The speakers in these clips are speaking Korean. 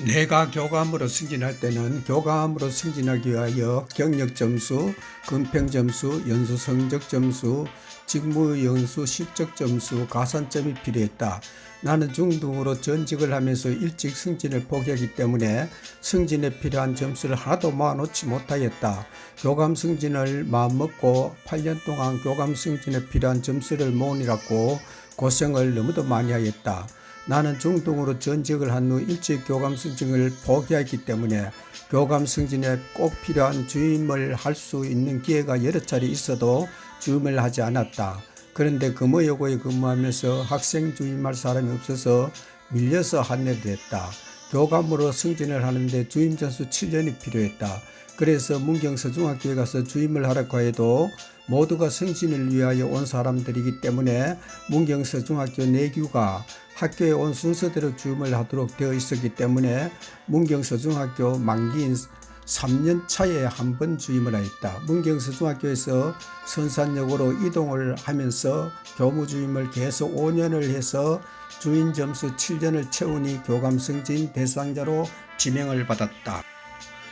내가 교감으로 승진할 때는 교감으로 승진하기 위하여 경력 점수, 근평 점수, 연수 성적 점수, 직무 연수 실적 점수, 가산점이 필요했다. 나는 중등으로 전직을 하면서 일찍 승진을 포기하기 때문에 승진에 필요한 점수를 하나도 모아놓지 못하였다. 교감 승진을 마음먹고 8년 동안 교감 승진에 필요한 점수를 모으느라고 고생을 너무도 많이 하였다. 나는 중등으로 전직을 한 후 일찍 교감 승진을 포기했기 때문에 교감 승진에 꼭 필요한 주임을 할 수 있는 기회가 여러 차례 있어도 주임을 하지 않았다. 그런데 금호여고에 근무하면서 학생 주임할 사람이 없어서 밀려서 한내됐다. 교감으로 승진을 하는데 주임 전수 7년이 필요했다. 그래서 문경서중학교에 가서 주임을 하라고 해도 모두가 승진을 위하여 온 사람들이기 때문에 문경서 중학교 내규가 학교에 온 순서대로 주임을 하도록 되어 있었기 때문에 문경서 중학교 만기인 3년 차에 한 번 주임을 하였다. 문경서 중학교에서 선산역으로 이동을 하면서 교무주임을 계속 5년을 해서 주임 점수 7년을 채우니 교감 승진 대상자로 지명을 받았다.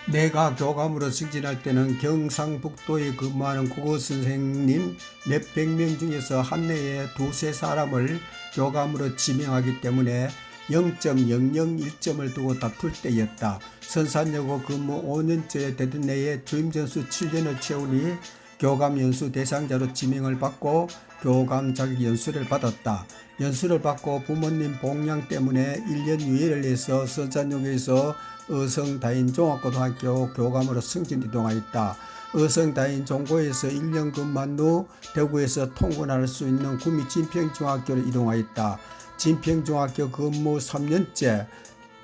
내가 교감으로 승진할 때는 경상북도에 근무하는 국어 선생님 몇백 명 중에서 한 해에 두세 사람을 교감으로 지명하기 때문에 0.001점을 두고 다툴 때였다. 선산여고 근무 5년째 되던 해에 주임전수 7년을 채우니 교감 연수 대상자로 지명을 받고 교감 자격 연수를 받았다. 연수를 받고 부모님 봉양 때문에 1년 유예를 해서 선산역에서 의성다인 종합고등학교 교감으로 승진 이동하였다. 의성다인 종고에서 1년 근무한 후 대구에서 통근할 수 있는 구미 진평중학교로 이동하였다. 진평중학교 근무 3년째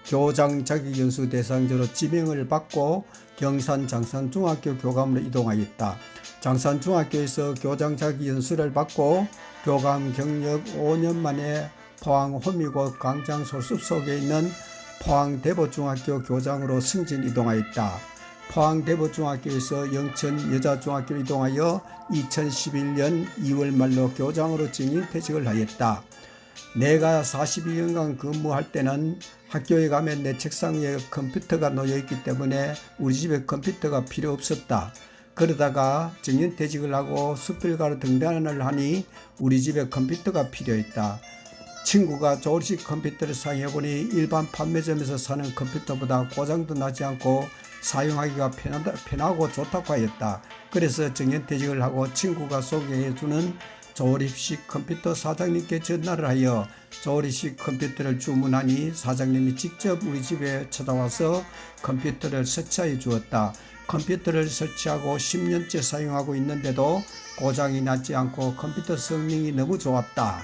교장 자격 연수 대상자로 지명을 받고 경산 장산중학교 교감으로 이동하였다. 장산중학교에서 교장 자격 연수를 받고 교감 경력 5년 만에 포항 호미곶 광장 소숲 속에 있는 포항 대보중학교 교장으로 승진 이동하였다. 포항 대보중학교에서 영천 여자중학교로 이동하여 2011년 2월 말로 교장으로 증인 퇴직을 하였다. 내가 42년간 근무할 때는 학교에 가면 내 책상 위에 컴퓨터가 놓여 있기 때문에 우리 집에 컴퓨터가 필요 없었다. 그러다가 정년퇴직을 하고 수필가로 등단을 하니 우리 집에 컴퓨터가 필요했다. 친구가 조립식 컴퓨터를 사용해보니 일반 판매점에서 사는 컴퓨터보다 고장도 나지 않고 사용하기가 편하다, 편하고 좋다고 하였다. 그래서 정년퇴직을 하고 친구가 소개해주는 조립식 컴퓨터 사장님께 전화를 하여 조립식 컴퓨터를 주문하니 사장님이 직접 우리 집에 찾아와서 컴퓨터를 설치해 주었다. 컴퓨터를 설치하고 10년째 사용하고 있는데도 고장이 나지 않고 컴퓨터 성능이 너무 좋았다.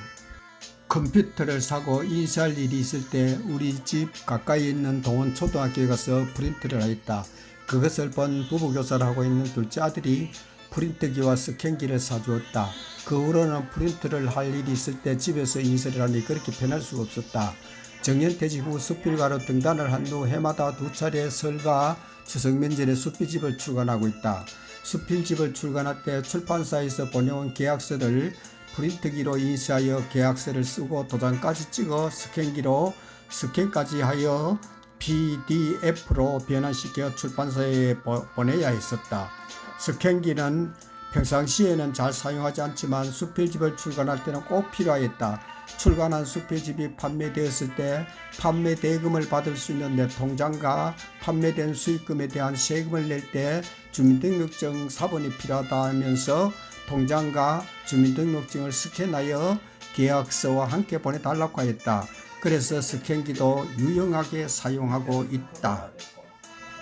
컴퓨터를 사고 인쇄할 일이 있을 때 우리 집 가까이 있는 동원 초등학교에 가서 프린트를 하였다. 그것을 본 부부교사를 하고 있는 둘째 아들이 프린터기와 스캔기를 사주었다. 그 후로는 프린트를 할 일이 있을 때 집에서 인쇄를 하니 그렇게 편할 수가 없었다. 정년퇴직 후 수필가로 등단을 한 후 해마다 두 차례 설과 추석 면전에 수필집을 출간하고 있다. 수필집을 출간할 때 출판사에서 보내온 계약서를 프린트기로 인쇄하여 계약서를 쓰고 도장까지 찍어 스캔기로 스캔까지 하여 PDF로 변환시켜 출판사에 보- 보내야 했었다. 스캔기는 평상시에는 잘 사용하지 않지만 수필집을 출간할 때는 꼭 필요하였다. 출간한 수필집이 판매되었을 때 판매 대금을 받을 수 있는 내 통장과 판매된 수익금에 대한 세금을 낼 때 주민등록증 사본이 필요하다 하면서 통장과 주민등록증을 스캔하여 계약서와 함께 보내달라고 하였다. 그래서 스캔기도 유용하게 사용하고 있다.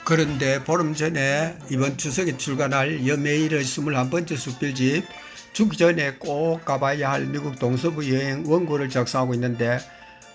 그런데 보름 전에 이번 추석에 출간할 여매일의 21번째 수필집 죽기 전에 꼭 가봐야 할 미국 동서부 여행 원고를 작성하고 있는데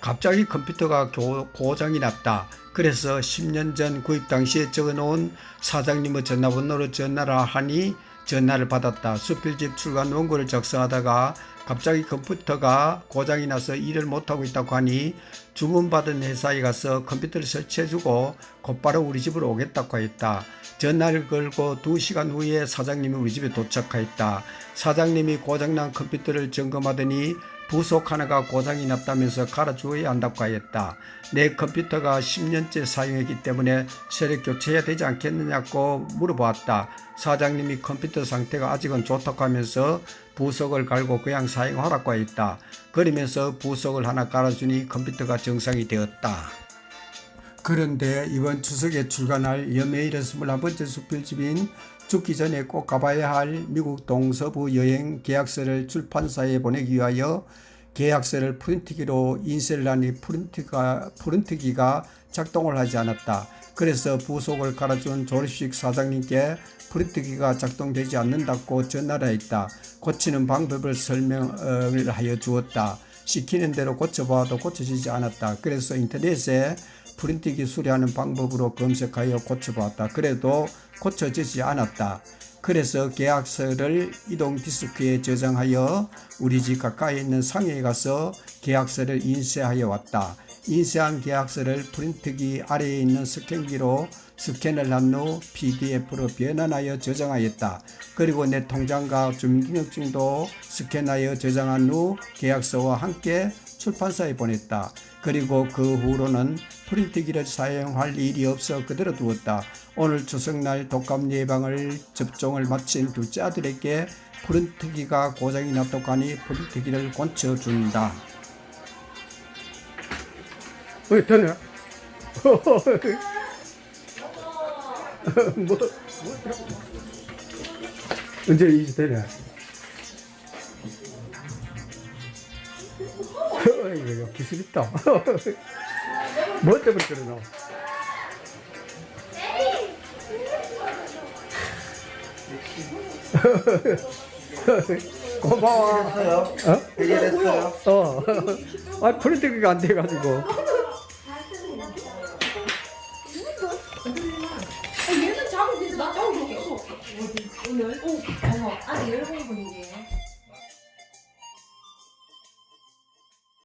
갑자기 컴퓨터가 교- 고장이 났다. 그래서 10년 전 구입 당시에 적어놓은 사장님의 전화번호로 전화를 하니 전화를 받았다. 수필집 출간 원고를 작성하다가 갑자기 컴퓨터가 고장이 나서 일을 못하고 있다고 하니 주문받은 회사에 가서 컴퓨터를 설치해주고 곧바로 우리 집으로 오겠다고 했다. 전화를 걸고 2시간 후에 사장님이 우리 집에 도착하였다. 사장님이 고장난 컴퓨터를 점검하더니 부속 하나가 고장이 났다면서 갈아주어야 한다고 하였다. 내 컴퓨터가 10년째 사용했기 때문에 새로 교체해야 되지 않겠느냐고 물어보았다. 사장님이 컴퓨터 상태가 아직은 좋다고 하면서 부속을 갈고 그냥 사용하라고 했다. 그러면서 부속을 하나 갈아주니 컴퓨터가 정상이 되었다. 그런데 이번 추석에 출간할 여메일의 21번째 수필집인 죽기 전에 꼭 가봐야 할 미국 동서부 여행 계약서를 출판사에 보내기 위하여 계약서를 프린트기로 인쇄를 하니 프린트가, 프린트기가 작동을 하지 않았다. 그래서 부속을 갈아준 조립식 사장님께 프린트기가 작동되지 않는다고 전화를 했다. 고치는 방법을 설명을 하여 주었다. 시키는 대로 고쳐봐도 고쳐지지 않았다. 그래서 인터넷에 프린트기 수리하는 방법으로 검색하여 고쳐봤다. 그래도 고쳐지지 않았다. 그래서 계약서를 이동 디스크에 저장하여 우리 집 가까이 있는 상해에 가서 계약서를 인쇄하여 왔다. 인쇄한 계약서를 프린트기 아래에 있는 스캔기로 스캔을 한 후 PDF로 변환하여 저장하였다. 그리고 내 통장과 주민등록증도 스캔하여 저장한 후 계약서와 함께 출판사에 보냈다. 그리고 그 후로는 프린트기를 사용할 일이 없어 그대로 두었다. 오늘 추석날 독감 예방을 접종을 마친 둘째 아들에게 프린트기가 고장이 났다고 하니 프린트기를 고쳐준다. 어, 되네. 뭐, 뭐, 언제 이제 되네. 이거 기술 있다. 뭐 때문에 그러나? 고마워. 어? 해결했어요? 어. 아, 프린트가 안 돼가지고. 얘는 잡으면 되지 나 잡을 게 없어 오늘? 오 어머 아직 열번 분이게